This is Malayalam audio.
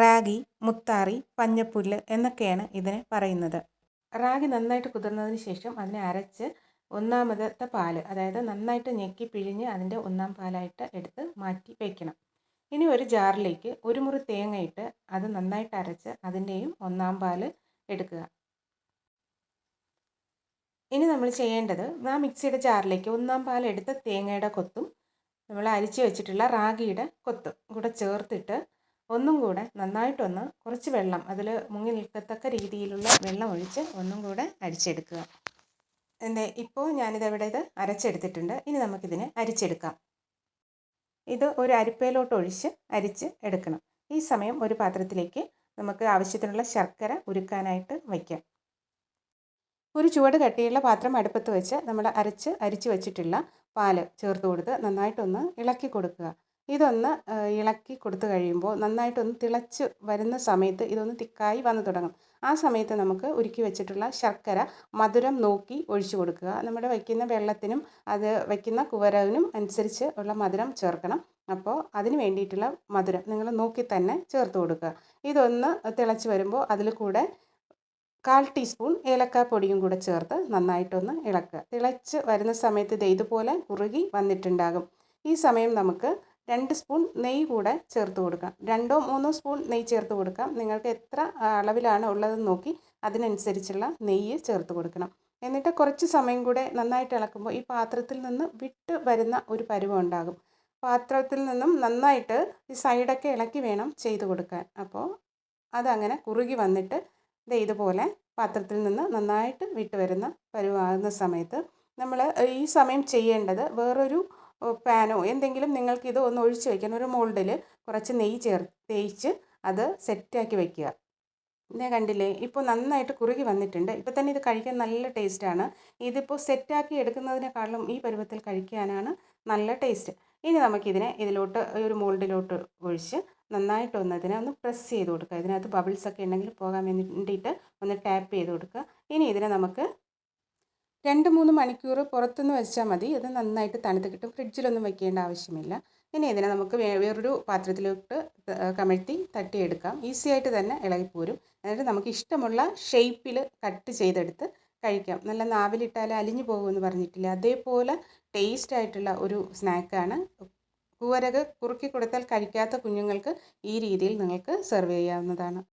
റാഗി മുത്താറി പഞ്ഞപ്പുല്ല് എന്നൊക്കെയാണ് ഇതിനെ പറയുന്നത്. റാഗി നന്നായിട്ട് കുതിർന്നതിന് ശേഷം അതിനെ അരച്ച് ഒന്നാമതത്തെ പാൽ അതായത് നന്നായിട്ട് ഞെക്കി പിഴിഞ്ഞ് അതിന്റെ ഒന്നാം പാലായിട്ട് എടുത്ത് മാറ്റി വയ്ക്കണം ഇനി ഒരു ജാറിലേക്ക് ഒരു മുറി തേങ്ങയിട്ട് അത് നന്നായിട്ട് അരച്ച് അതിന്റെയും ഒന്നാം പാൽ എടുക്കുക. ഇനി നമ്മൾ ചെയ്യേണ്ടത് ആ മിക്സിയുടെ ജാറിലേക്ക് ഒന്നാം പാൽ എടുത്ത തേങ്ങയുടെ കൊത്തും നമ്മൾ അരിച്ച് വെച്ചിട്ടുള്ള റാഗിയുടെ കൊത്തും കൂടെ ചേർത്തിട്ട് ഒന്നും കൂടെ നന്നായിട്ടൊന്ന് കുറച്ച് വെള്ളം അതിൽ മുങ്ങി നിൽക്കത്തക്ക രീതിയിലുള്ള വെള്ളം ഒഴിച്ച് ഒന്നും കൂടെ അരിച്ചെടുക്കുക. എന്റെ ഇപ്പോൾ ഞാനിതവിടെ ഇത് അരച്ചെടുത്തിട്ടുണ്ട്. ഇനി നമുക്കിതിനെ അരിച്ചെടുക്കാം. ഇത് ഒരു അരിപ്പയിലോട്ട് ഒഴിച്ച് അരിച്ച് എടുക്കണം. ഈ സമയം ഒരു പാത്രത്തിലേക്ക് നമുക്ക് ആവശ്യത്തിനുള്ള ശർക്കര ഉരുക്കാനായിട്ട് വയ്ക്കാം. ഒരു ചുവട് കട്ടിയുള്ള പാത്രം അടുപ്പത്ത് വെച്ച് നമ്മൾ അരച്ച് അരിച്ച് വെച്ചിട്ടുള്ള പാൽ ചേർത്ത് കൊടുത്ത് നന്നായിട്ടൊന്ന് ഇളക്കി കൊടുക്കുക. ഇതൊന്ന് ഇളക്കി കൊടുത്തു കഴിയുമ്പോൾ നന്നായിട്ടൊന്ന് തിളച്ച് വരുന്ന സമയത്ത് ഇതൊന്ന് തിക്കായി വന്നു തുടങ്ങും ആ സമയത്ത് നമുക്ക് ഉരുക്കി വെച്ചിട്ടുള്ള ശർക്കര മധുരം നോക്കി ഒഴിച്ചു കൊടുക്കുക. നമ്മുടെ വയ്ക്കുന്ന വെള്ളത്തിനും അത് വയ്ക്കുന്ന കുവരവിനും അനുസരിച്ച് ഉള്ള മധുരം ചേർക്കണം. അപ്പോൾ അതിന് വേണ്ടിയിട്ടുള്ള മധുരം നിങ്ങൾ നോക്കി തന്നെ ചേർത്ത് കൊടുക്കുക. ഇതൊന്ന് തിളച്ച് വരുമ്പോൾ അതിൽ കൂടെ കാൽ ടീസ്പൂൺ ഏലക്കാപ്പൊടിയും കൂടെ ചേർത്ത് നന്നായിട്ടൊന്ന് ഇളക്കുക. തിളച്ച് വരുന്ന സമയത്ത് ഇത് ഇതുപോലെ കുറുകി വന്നിട്ടുണ്ടാകും. ഈ സമയം നമുക്ക് രണ്ട് സ്പൂൺ നെയ്യ് കൂടെ ചേർത്ത് കൊടുക്കാം. രണ്ടോ മൂന്നോ സ്പൂൺ നെയ്യ് ചേർത്ത് കൊടുക്കാം. നിങ്ങൾക്ക് എത്ര അളവിലാണ് ഉള്ളതെന്ന് നോക്കി അതിനനുസരിച്ചുള്ള നെയ്യ് ചേർത്ത് കൊടുക്കണം. എന്നിട്ട് കുറച്ച് സമയം കൂടെ നന്നായിട്ട് ഇളക്കുമ്പോൾ ഈ പാത്രത്തിൽ നിന്ന് വിട്ട് വരുന്ന ഒരു പരുവം ഉണ്ടാകും. പാത്രത്തിൽ നിന്നും നന്നായിട്ട് ഈ സൈഡൊക്കെ ഇളക്കി വേണം ചെയ്ത് കൊടുക്കാൻ. അപ്പോൾ അതങ്ങനെ കുറുകി വന്നിട്ട് ഇത് ഇതുപോലെ പാത്രത്തിൽ നിന്ന് നന്നായിട്ട് വിട്ട് വരുന്ന പരുവാകുന്ന സമയത്ത് നമ്മൾ ഈ സമയം ചെയ്യേണ്ടത് വേറൊരു പാനോ എന്തെങ്കിലും നിങ്ങൾക്ക് ഇത് ഒന്ന് ഒഴിച്ച് വയ്ക്കണം ഒരു മോൾഡിൽ കുറച്ച് നെയ്യ് ചേർ തേച്ച് അത് സെറ്റാക്കി വയ്ക്കുക ഞാൻ കണ്ടില്ലേ? ഇപ്പോൾ നന്നായിട്ട് കുറുകി വന്നിട്ടുണ്ട്. ഇപ്പോൾ തന്നെ ഇത് കഴിക്കാൻ നല്ല ടേസ്റ്റാണ്. ഇതിപ്പോൾ സെറ്റാക്കി എടുക്കുന്നതിനേക്കാളും ഈ പരുവത്തിൽ കഴിക്കാനാണ് നല്ല ടേസ്റ്റ്. ഇനി നമുക്കിതിനെ ഇതിലോട്ട് ഒരു മോൾഡിലോട്ട് ഒഴിച്ച് നന്നായിട്ട് ഒന്ന് ഇതിനെ ഒന്ന് പ്രസ് ചെയ്ത് കൊടുക്കുക. ഇതിനകത്ത് ബബിൾസ് ഒക്കെ ഉണ്ടെങ്കിൽ പോകാൻ വേണ്ടിയിട്ട് ഒന്ന് ടാപ്പ് ചെയ്ത് കൊടുക്കുക. ഇനി ഇതിനെ നമുക്ക് രണ്ട് മൂന്ന് മണിക്കൂർ പുറത്തുനിന്ന് വെച്ചാൽ മതി. ഇത് നന്നായിട്ട് തണുത്ത് കിട്ടും. ഫ്രിഡ്ജിലൊന്നും വെക്കേണ്ട ആവശ്യമില്ല. ഇനി ഇതിനെ നമുക്ക് വേറൊരു പാത്രത്തിലോട്ട് കമഴ്ത്തി തട്ടിയെടുക്കാം. ഈസി ആയിട്ട് തന്നെ ഇളകിപ്പോരും. എന്നിട്ട് നമുക്ക് ഇഷ്ടമുള്ള ഷേപ്പിൽ കട്ട് ചെയ്തെടുത്ത് കഴിക്കാം. നല്ല നാവിലിട്ടാൽ അലിഞ്ഞു പോകുമെന്ന് പറഞ്ഞിട്ടില്ല? അതേപോലെ ടേസ്റ്റ് ആയിട്ടുള്ള ഒരു സ്നാക്കാണ്. കൂവരക് കുറുക്കി കൊടുത്താൽ കഴിക്കാത്ത കുഞ്ഞുങ്ങൾക്ക് ഈ രീതിയിൽ നിങ്ങൾക്ക് സെർവ് ചെയ്യാവുന്നതാണ്.